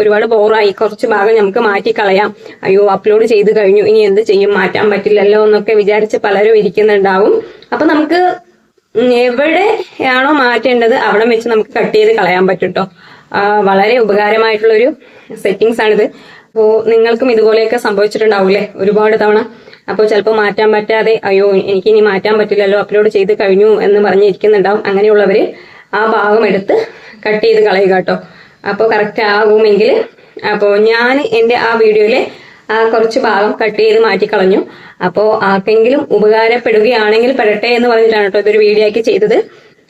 ഒരുപാട് ബോറായി. കുറച്ച് ഭാഗം നമുക്ക് മാറ്റി കളയാം അയ്യോ അപ്ലോഡ് ചെയ്ത് കഴിഞ്ഞു. ഇനി എന്ത് ചെയ്യും? മാറ്റാൻ പറ്റില്ലല്ലോ എന്നൊക്കെ വിചാരിച്ച് പലരും ഇരിക്കുന്നുണ്ടാവും. അപ്പൊ നമുക്ക് എവിടെയാണോ മാറ്റേണ്ടത് അവിടെ വെച്ച് നമുക്ക് കട്ട് ചെയ്ത് കളയാൻ പറ്റും കേട്ടോ വളരെ ഉപകാരമായിട്ടുള്ളൊരു സെറ്റിങ്സ് ആണിത്. അപ്പോൾ നിങ്ങൾക്കും ഇതുപോലെയൊക്കെ സംഭവിച്ചിട്ടുണ്ടാവൂലേ ഒരുപാട് തവണ. അപ്പോൾ ചിലപ്പോൾ മാറ്റാൻ പറ്റാതെ അയ്യോ എനിക്ക് ഇനി മാറ്റാൻ പറ്റില്ലല്ലോ അപ്ലോഡ് ചെയ്ത് കഴിഞ്ഞു എന്ന് പറഞ്ഞിരിക്കുന്നുണ്ടാവും അങ്ങനെയുള്ളവർ ആ ഭാഗം എടുത്ത് കട്ട് ചെയ്ത് കളയുക കേട്ടോ അപ്പോൾ കറക്റ്റ് ആകുമെങ്കിൽ അപ്പോൾ ഞാൻ എന്റെ ആ വീഡിയോയിലെ കുറച്ച് ഭാഗം കട്ട് ചെയ്ത് മാറ്റിക്കളഞ്ഞു. അപ്പോൾ ആർക്കെങ്കിലും ഉപകാരപ്പെടുകയാണെങ്കിൽ പെടട്ടെ എന്ന് പറഞ്ഞിട്ടാണ് കേട്ടോ ഇതൊരു വീഡിയോ ആക്കി ചെയ്തത്.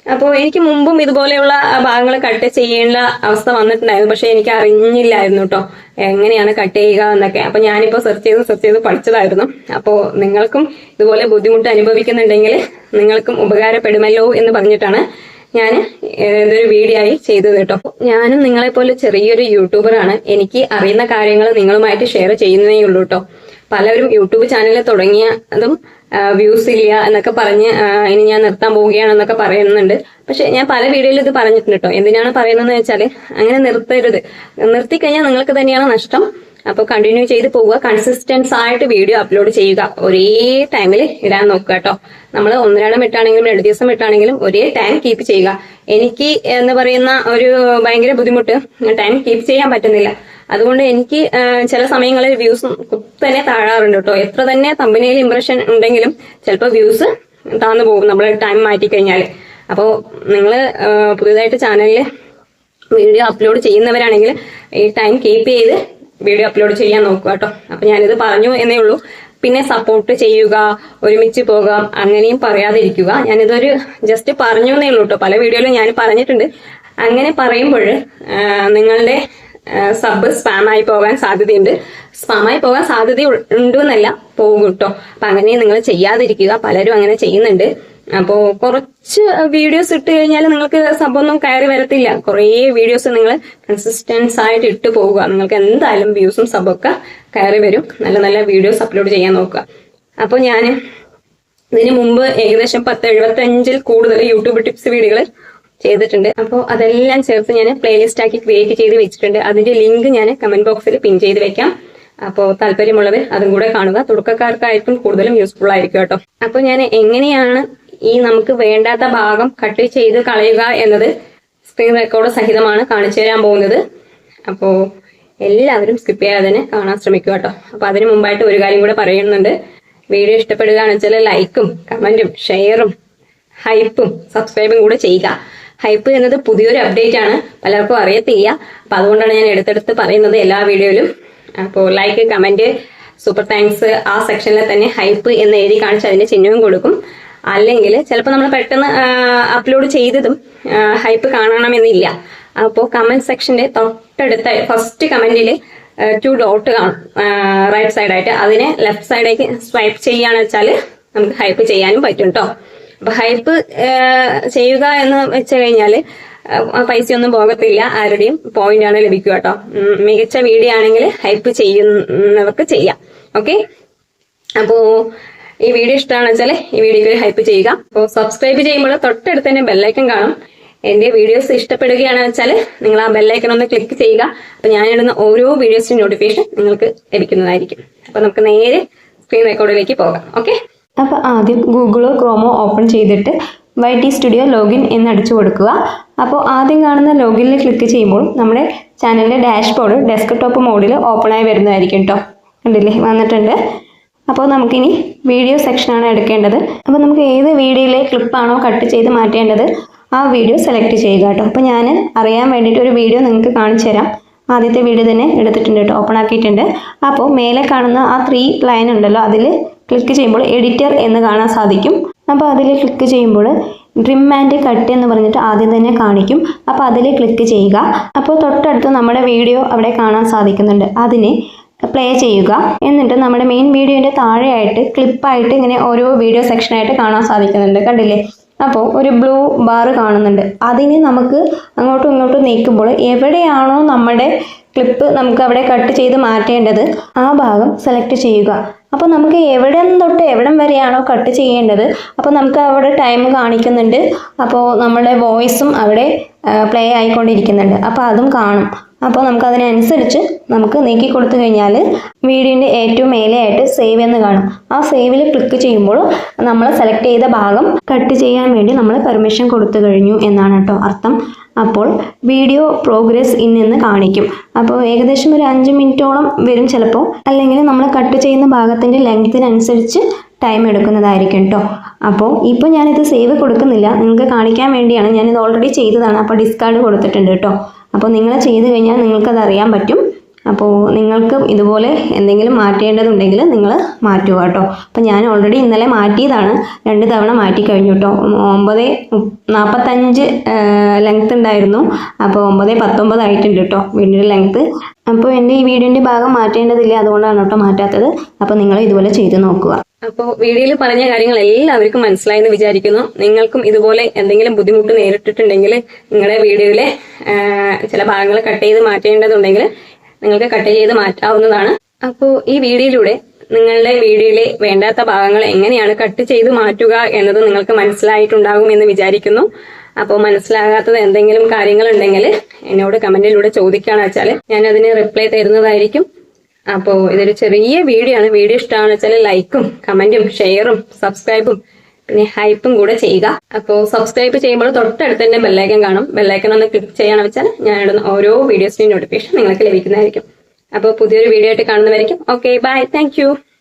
അപ്പോൾ എനിക്ക് മുമ്പും ഇതുപോലെയുള്ള ഭാഗങ്ങൾ കട്ട് ചെയ്യേണ്ട അവസ്ഥ വന്നിട്ടുണ്ടായിരുന്നു. പക്ഷെ എനിക്ക് അറിഞ്ഞില്ലായിരുന്നു കേട്ടോ എങ്ങനെയാണ് കട്ട് ചെയ്യുക എന്നൊക്കെ. അപ്പൊ ഞാനിപ്പോൾ സെർച്ച് ചെയ്ത് സെർച്ച് ചെയ്ത് പഠിച്ചതായിരുന്നു. അപ്പോൾ നിങ്ങൾക്കും ഇതുപോലെ ബുദ്ധിമുട്ട് അനുഭവിക്കുന്നുണ്ടെങ്കിൽ നിങ്ങൾക്കും ഉപകാരപ്പെടുമല്ലോ എന്ന് പറഞ്ഞിട്ടാണ് ഞാൻ ഇതൊരു വീഡിയോ ആയി ചെയ്തത് കേട്ടോ. ഞാനും നിങ്ങളെ പോലെ ചെറിയൊരു യൂട്യൂബറാണ് എനിക്ക് അറിയുന്ന കാര്യങ്ങൾ നിങ്ങളുമായിട്ട് ഷെയർ ചെയ്യുന്നതേ ഉള്ളൂ കേട്ടോ. പലരും യൂട്യൂബ് ചാനൽ തുടങ്ങിയതും വ്യൂസ് ഇല്ല എന്നൊക്കെ പറഞ്ഞ് ഇനി ഞാൻ നിർത്താൻ പോവുകയാണെന്നൊക്കെ പറയുന്നുണ്ട്. പക്ഷെ ഞാൻ പല വീഡിയോയിലും ഇത് പറഞ്ഞിട്ടുണ്ട് കേട്ടോ. എന്തിനാണ് പറയുന്നതെന്ന് വെച്ചാൽ അങ്ങനെ നിർത്തരുത്. നിർത്തിക്കഴിഞ്ഞാൽ നിങ്ങൾക്ക് തന്നെയാണ് നഷ്ടം. അപ്പോൾ കണ്ടിന്യൂ ചെയ്ത് പോവുക. കൺസിസ്റ്റൻസ് ആയിട്ട് വീഡിയോ അപ്ലോഡ് ചെയ്യുക. ഒരേ ടൈമിൽ ഇടാൻ നോക്കുക കേട്ടോ. നമ്മൾ ഒന്നരാടം ഇട്ടാണെങ്കിലും രണ്ട് ദിവസം ഇട്ടാണെങ്കിലും ഒരേ ടൈം കീപ്പ് ചെയ്യുക. എനിക്ക് എന്ന് പറയുന്ന ഒരു ഭയങ്കര ബുദ്ധിമുട്ട് ടൈം കീപ്പ് ചെയ്യാൻ പറ്റുന്നില്ല. അതുകൊണ്ട് എനിക്ക് ചില സമയങ്ങളിൽ വ്യൂസ് തന്നെ താഴാറുണ്ട് കേട്ടോ. എത്ര തന്നെ കമ്പനിയിൽ ഇംപ്രഷൻ ഉണ്ടെങ്കിലും ചിലപ്പോൾ വ്യൂസ് താന്നു പോകും നമ്മൾ ടൈം മാറ്റി കഴിഞ്ഞാൽ അപ്പോൾ നിങ്ങൾ പുതിയതായിട്ട് ചാനലിൽ വീഡിയോ അപ്ലോഡ് ചെയ്യുന്നവരാണെങ്കിൽ ഈ ടൈം കീപ്പ് ചെയ്ത് വീഡിയോ അപ്ലോഡ് ചെയ്യാൻ നോക്കുക കേട്ടോ. അപ്പൊ ഞാനിത് പറഞ്ഞു എന്നേ ഉള്ളൂ. പിന്നെ സപ്പോർട്ട് ചെയ്യുക ഒരുമിച്ച് പോകാം അങ്ങനെയും പറയാതിരിക്കുക. ഞാനിതൊരു ജസ്റ്റ് പറഞ്ഞു എന്നേ ഉള്ളൂ കേട്ടോ. പല വീഡിയോയിലും ഞാൻ പറഞ്ഞിട്ടുണ്ട്. അങ്ങനെ പറയുമ്പോൾ നിങ്ങളുടെ സബ് സ്പാമായി പോകാൻ സാധ്യതയുണ്ട്. സ്പാമായി പോകാൻ സാധ്യത ഉണ്ടെന്നല്ല പോകും കേട്ടോ. അപ്പൊ അങ്ങനെ നിങ്ങൾ ചെയ്യാതിരിക്കുക. പലരും അങ്ങനെ ചെയ്യുന്നുണ്ട്. അപ്പോ കുറച്ച് വീഡിയോസ് ഇട്ട് കഴിഞ്ഞാൽ നിങ്ങൾക്ക് സബൊന്നും കയറി വരത്തില്ല. കുറേ വീഡിയോസ് നിങ്ങൾ കൺസിസ്റ്റൻസ് ആയിട്ട് ഇട്ട് പോവുക നിങ്ങൾക്ക് എന്തായാലും വ്യൂസും സബൊക്കെ കയറി വരും. നല്ല നല്ല വീഡിയോസ് അപ്ലോഡ് ചെയ്യാൻ നോക്കുക. അപ്പോൾ ഞാൻ ഇതിനു മുമ്പ് ഏകദേശം പത്ത് എഴുപത്തി അഞ്ചിൽ കൂടുതൽ യൂട്യൂബ് ടിപ്സ് വീഡിയോകൾ ചെയ്തിട്ടുണ്ട്. അപ്പോൾ അതെല്ലാം ചേർത്ത് ഞാൻ പ്ലേലിസ്റ്റ് ആക്കി ക്രിയേറ്റ് ചെയ്ത് വെച്ചിട്ടുണ്ട്. അതിന്റെ ലിങ്ക് ഞാൻ കമന്റ് ബോക്സിൽ പിൻ ചെയ്ത് വെക്കാം. അപ്പോൾ താല്പര്യമുള്ളവർ അതും കൂടെ കാണുക. തുടക്കക്കാർക്കായിരിക്കും കൂടുതലും യൂസ്ഫുൾ ആയിരിക്കും കേട്ടോ. അപ്പോൾ ഞാൻ എങ്ങനെയാണ് ഈ നമുക്ക് വേണ്ടാത്ത ഭാഗം കട്ട് ചെയ്ത് കളയുക എന്നത് സ്ക്രീൻ റെക്കോർഡ് സഹിതമാണ് കാണിച്ചു തരാൻ പോകുന്നത്. അപ്പോൾ എല്ലാവരും സ്കിപ്പ് ചെയ്യാതെ തന്നെ കാണാൻ ശ്രമിക്കുക കേട്ടോ. അപ്പോൾ അതിന് മുമ്പായിട്ട് ഒരു കാര്യം കൂടെ പറയുന്നുണ്ട്. വീഡിയോ ഇഷ്ടപ്പെടുകയാണെന്ന് വെച്ചാൽ ലൈക്കും കമന്റും ഷെയറും ഹൈപ്പും സബ്സ്ക്രൈബും കൂടെ ചെയ്യുക. ഹൈപ്പ് എന്നത് പുതിയൊരു അപ്ഡേറ്റ് ആണ്. പലർക്കും അറിയത്തില്ല. അപ്പൊ അതുകൊണ്ടാണ് ഞാൻ എടുത്തെടുത്ത് പറയുന്നത് എല്ലാ വീഡിയോയിലും. അപ്പോൾ ലൈക്ക് കമന്റ് സൂപ്പർ താങ്ക്സ് ആ സെക്ഷനിൽ തന്നെ ഹൈപ്പ് എന്ന് എഴുതി കാണിച്ച് അതിന്റെ ചിഹ്നവും കൊടുക്കും. അല്ലെങ്കിൽ ചിലപ്പോൾ നമ്മൾ പെട്ടെന്ന് അപ്ലോഡ് ചെയ്തതും ഹൈപ്പ് കാണണമെന്നില്ല. അപ്പോൾ കമന്റ് സെക്ഷന്റെ തൊട്ടടുത്ത ഫസ്റ്റ് കമന്റിൽ ടു ഡോട്ട് കാണും. റൈറ്റ് സൈഡായിട്ട് അതിനെ ലെഫ്റ്റ് സൈഡേക്ക് സ്വൈപ്പ് ചെയ്യുകയാണെന്ന് വെച്ചാൽ നമുക്ക് ഹൈപ്പ് ചെയ്യാനും പറ്റും കേട്ടോ അപ്പൊ ഹൈപ്പ് ചെയ്യുക എന്ന് വെച്ച് പൈസ പൈസയൊന്നും പോകത്തില്ല. ആരുടെയും പോയിന്റ് ആണ് ലഭിക്കുക കേട്ടോ മികച്ച വീഡിയോ ആണെങ്കിൽ ഹൈപ്പ് ചെയ്യുന്നവർക്ക് ചെയ്യാം. ഓക്കെ അപ്പോ ഈ വീഡിയോ ഇഷ്ടമാണെന്ന് വെച്ചാൽ ഈ വീഡിയോക്ക് ഹൈപ്പ് ചെയ്യുക. അപ്പോൾ സബ്സ്ക്രൈബ് ചെയ്യുമ്പോൾ തൊട്ടടുത്ത് തന്നെ ബെല്ലൈക്കൺ കാണും. എന്റെ വീഡിയോസ് ഇഷ്ടപ്പെടുകയാണെന്ന് വെച്ചാൽ നിങ്ങൾ ആ ബെല്ലൈക്കൺ ഒന്ന് ക്ലിക്ക് ചെയ്യുക. അപ്പൊ ഞാനിടുന്ന ഓരോ വീഡിയോസിന്റെ നോട്ടിഫിക്കേഷൻ നിങ്ങൾക്ക് ലഭിക്കുന്നതായിരിക്കും. അപ്പോൾ നമുക്ക് നേരെ സ്ക്രീൻ റെക്കോർഡിലേക്ക് പോകാം. ഓക്കെ അപ്പോൾ ആദ്യം ഗൂഗിളോ ക്രോമോ ഓപ്പൺ ചെയ്തിട്ട് വൈ ടി സ്റ്റുഡിയോ ലോഗിൻ എന്ന് അടിച്ചു കൊടുക്കുക. അപ്പോൾ ആദ്യം കാണുന്ന ലോഗിനിൽ ക്ലിക്ക് ചെയ്യുമ്പോൾ നമ്മുടെ ചാനലിന്റെ ഡാഷ്ബോർഡ് ഡെസ്ക്ടോപ്പ് മോഡിൽ ഓപ്പണായി വരുന്നതായിരിക്കും കേട്ടോ കണ്ടില്ലേ? വന്നിട്ടുണ്ട്. അപ്പോൾ നമുക്കിനി വീഡിയോ സെക്ഷനാണ് എടുക്കേണ്ടത്. അപ്പോൾ നമുക്ക് ഏത് വീഡിയോയിലെ ക്ലിപ്പാണോ കട്ട് ചെയ്ത് മാറ്റേണ്ടത് ആ വീഡിയോ സെലക്ട് ചെയ്യുക കേട്ടോ. അപ്പോൾ ഞാൻ അറിയാൻ വേണ്ടിയിട്ട് ഒരു വീഡിയോ നിങ്ങൾക്ക് കാണിച്ചു തരാം. ആദ്യത്തെ വീഡിയോ തന്നെ എടുത്തിട്ടുണ്ട് കേട്ടോ ഓപ്പൺ ആക്കിയിട്ടുണ്ട്. അപ്പോൾ മേലെ കാണുന്ന ആ ത്രീ ലൈൻ ഉണ്ടല്ലോ അതിൽ ക്ലിക്ക് ചെയ്യുമ്പോൾ എഡിറ്റർ എന്ന് കാണാൻ സാധിക്കും. അപ്പോൾ അതിൽ ക്ലിക്ക് ചെയ്യുമ്പോൾ ഡ്രിം ആൻഡ് കട്ട് എന്ന് പറഞ്ഞിട്ട് ആദ്യം തന്നെ കാണിക്കും. അപ്പോൾ അതിൽ ക്ലിക്ക് ചെയ്യുക. അപ്പോൾ തൊട്ടടുത്ത് നമ്മുടെ വീഡിയോ അവിടെ കാണാൻ സാധിക്കുന്നുണ്ട്. അതിനെ പ്ലേ ചെയ്യുക. എന്നിട്ട് നമ്മുടെ മെയിൻ വീഡിയോന്റെ താഴെയായിട്ട് ക്ലിപ്പായിട്ട് ഇങ്ങനെ ഓരോ വീഡിയോ സെക്ഷനായിട്ട് കാണാൻ സാധിക്കുന്നുണ്ട്. കണ്ടില്ലേ? അപ്പോൾ ഒരു ബ്ലൂ ബാർ കാണുന്നുണ്ട്. അതിന് നമുക്ക് അങ്ങോട്ടും ഇങ്ങോട്ടും നീക്കുമ്പോൾ എവിടെയാണോ നമ്മുടെ ക്ലിപ്പ് നമുക്ക് അവിടെ കട്ട് ചെയ്ത് മാറ്റേണ്ടത് ആ ഭാഗം സെലക്ട് ചെയ്യുക. അപ്പോൾ നമുക്ക് എവിടെ തൊട്ട് എവിടം വരെയാണോ കട്ട് ചെയ്യേണ്ടത്? അപ്പോൾ നമുക്ക് അവിടെ ടൈം കാണിക്കുന്നുണ്ട്. അപ്പോൾ നമ്മുടെ വോയിസും അവിടെ പ്ലേ ആയിക്കൊണ്ടിരിക്കുന്നുണ്ട്. അപ്പോൾ അതും കാണും. അപ്പോൾ നമുക്ക് അതിനനുസരിച്ച് നമുക്ക് നീക്കി കൊടുത്തു കഴിഞ്ഞാൽ വീഡിയോന്റെ ഏറ്റവും മേലെയായിട്ട് സേവ് എന്ന് കാണും. ആ സേവിൽ ക്ലിക്ക് ചെയ്യുമ്പോൾ നമ്മൾ സെലക്ട് ചെയ്ത ഭാഗം കട്ട് ചെയ്യാൻ വേണ്ടി നമ്മൾ പെർമിഷൻ കൊടുത്തു കഴിഞ്ഞു എന്നാണ് കേട്ടോ അർത്ഥം. അപ്പോൾ വീഡിയോ പ്രോഗ്രസ് ഇൻ എന്ന് കാണിക്കും. അപ്പോൾ ഏകദേശം ഒരു അഞ്ച് മിനിറ്റോളം വരും ചിലപ്പോൾ അല്ലെങ്കിൽ നമ്മൾ കട്ട് ചെയ്യുന്ന ഭാഗത്തിന്റെ ലെങ്ത്തിനനുസരിച്ച് ടൈം എടുക്കുന്നതായിരിക്കും കേട്ടോ അപ്പോൾ ഇപ്പോൾ ഞാനിത് സേവ് കൊടുക്കുന്നില്ല. നിങ്ങൾക്ക് കാണിക്കാൻ വേണ്ടിയാണ് ഞാനിത് ഓൾറെഡി ചെയ്തതാണ്. അപ്പോൾ ഡിസ്കാർഡ് കൊടുത്തിട്ടുണ്ട് കേട്ടോ അപ്പോൾ നിങ്ങൾ ചെയ്ത് കഴിഞ്ഞാൽ നിങ്ങൾക്കത് അറിയാൻ പറ്റും. അപ്പോൾ നിങ്ങൾക്ക് ഇതുപോലെ എന്തെങ്കിലും മാറ്റേണ്ടതുണ്ടെങ്കിൽ നിങ്ങൾ മാറ്റുക കേട്ടോ. അപ്പോൾ ഞാൻ ഓൾറെഡി ഇന്നലെ മാറ്റിയതാണ്. രണ്ട് തവണ മാറ്റി കഴിഞ്ഞു കേട്ടോ. ഒമ്പത് നാൽപ്പത്തഞ്ച് ലെങ്ത് ഉണ്ടായിരുന്നു. അപ്പോൾ ഒമ്പത് പത്തൊമ്പത് ആയിട്ടുണ്ട് കേട്ടോ. വീടിന്റെ ലെങ്ത്ത് അപ്പോൾ എന്റെ ഈ വീടിന്റെ ഭാഗം മാറ്റേണ്ടതില്ല അതുകൊണ്ടാണ് കേട്ടോ മാറ്റാത്തത്. അപ്പോൾ നിങ്ങൾ ഇതുപോലെ ചെയ്ത് നോക്കുക. അപ്പോൾ വീഡിയോയിൽ പറഞ്ഞ കാര്യങ്ങൾ എല്ലാവർക്കും മനസ്സിലായെന്ന് വിചാരിക്കുന്നു. നിങ്ങൾക്കും ഇതുപോലെ എന്തെങ്കിലും ബുദ്ധിമുട്ട് നേരിട്ടിട്ടുണ്ടെങ്കിൽ നിങ്ങളുടെ വീഡിയോയിലെ ചില ഭാഗങ്ങൾ കട്ട് ചെയ്ത് മാറ്റേണ്ടതുണ്ടെങ്കിൽ നിങ്ങൾക്ക് കട്ട് ചെയ്ത് മാറ്റാവുന്നതാണ്. അപ്പോൾ ഈ വീഡിയോയിലൂടെ നിങ്ങളുടെ വീഡിയോയിലെ വേണ്ടാത്ത ഭാഗങ്ങൾ എങ്ങനെയാണ് കട്ട് ചെയ്ത് മാറ്റുക എന്നത് നിങ്ങൾക്ക് മനസ്സിലായിട്ടുണ്ടാകും എന്ന് വിചാരിക്കുന്നു. അപ്പോൾ മനസ്സിലാകാത്തത് എന്തെങ്കിലും കാര്യങ്ങൾ ഉണ്ടെങ്കിൽ എന്നോട് കമന്റിലൂടെ ചോദിക്കുകയാണെന്ന് വെച്ചാൽ ഞാൻ അതിന് റിപ്ലൈ തരുന്നതായിരിക്കും. അപ്പോൾ ഇതൊരു ചെറിയ വീഡിയോ ആണ്. വീഡിയോ ഇഷ്ടമാണെന്ന് വെച്ചാൽ ലൈക്കും കമന്റും ഷെയറും സബ്സ്ക്രൈബും പിന്നെ ഹൈപ്പും കൂടെ ചെയ്യുക. അപ്പോൾ സബ്സ്ക്രൈബ് ചെയ്യുമ്പോൾ തൊട്ടടുത്ത് തന്നെ ബെല്ലൈക്കൻ കാണും. ബെല്ലൈക്കൻ ഒന്ന് ക്ലിക്ക് ചെയ്യാന്ന് വെച്ചാൽ ഞാൻ ഇടുന്ന ഓരോ വീഡിയോസിന്റെയും നോട്ടിഫിക്കേഷൻ നിങ്ങൾക്ക് ലഭിക്കുന്നതായിരിക്കും. അപ്പോൾ പുതിയൊരു വീഡിയോ ആയിട്ട് കാണുന്നവരായിരിക്കും ഓക്കെ ബൈ താങ്ക്